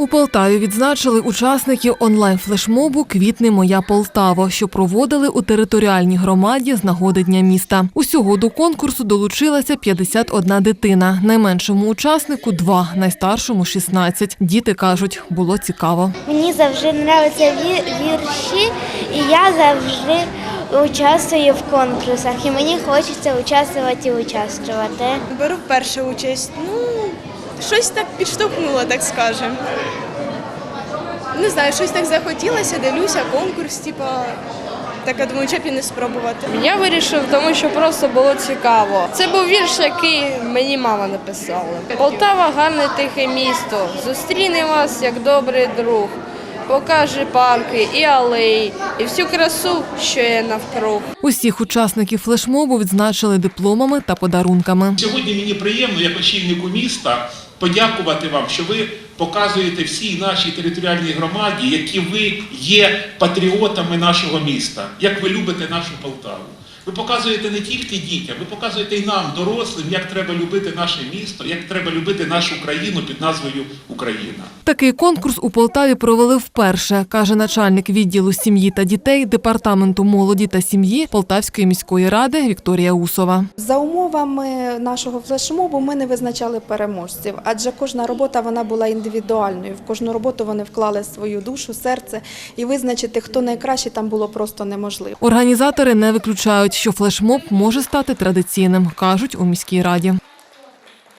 У Полтаві відзначили учасників онлайн-флешмобу Квітни Моя Полтава, що проводили у територіальній громаді з нагоди Дня міста. Усього до конкурсу долучилася 51 дитина. Найменшому учаснику два, найстаршому 16. Діти кажуть, було цікаво. Мені завжди подобаються ві- вірші, і я завжди участвую в конкурсах. І мені хочеться участвувати і участвувати. Беру першу участь. Ну, щось так підштовхнуло, так скажемо. Не знаю, щось так захотілося, дивлюся, конкурс, типа. Так я думаю, чоб і не спробувати. Я вирішив, тому що просто було цікаво. Це був вірш, який мені мама написала. Полтава гарне тихе місто. Зустріне вас як добрий друг. Покаже парки і алеї, і всю красу, що є навкруг. Усіх учасників флешмобу відзначили дипломами та подарунками. Сьогодні мені приємно, як очільнику міста, подякувати вам, що ви показуєте всій нашій територіальній громаді, які ви є патріотами нашого міста, як ви любите нашу Полтаву. Ви показуєте не тільки дітям, ви показуєте і нам, дорослим, як треба любити наше місто, як треба любити нашу країну під назвою Україна. Такий конкурс у Полтаві провели вперше, каже начальник відділу сім'ї та дітей департаменту молоді та сім'ї Полтавської міської ради Вікторія Усова. За умовами нашого флешмобу ми не визначали переможців, адже кожна робота вона була індивідуальною. В кожну роботу вони вклали свою душу, серце, і визначити, хто найкращий, там було просто неможливо. Організатори не виключають, що флешмоб може стати традиційним, кажуть у міській раді.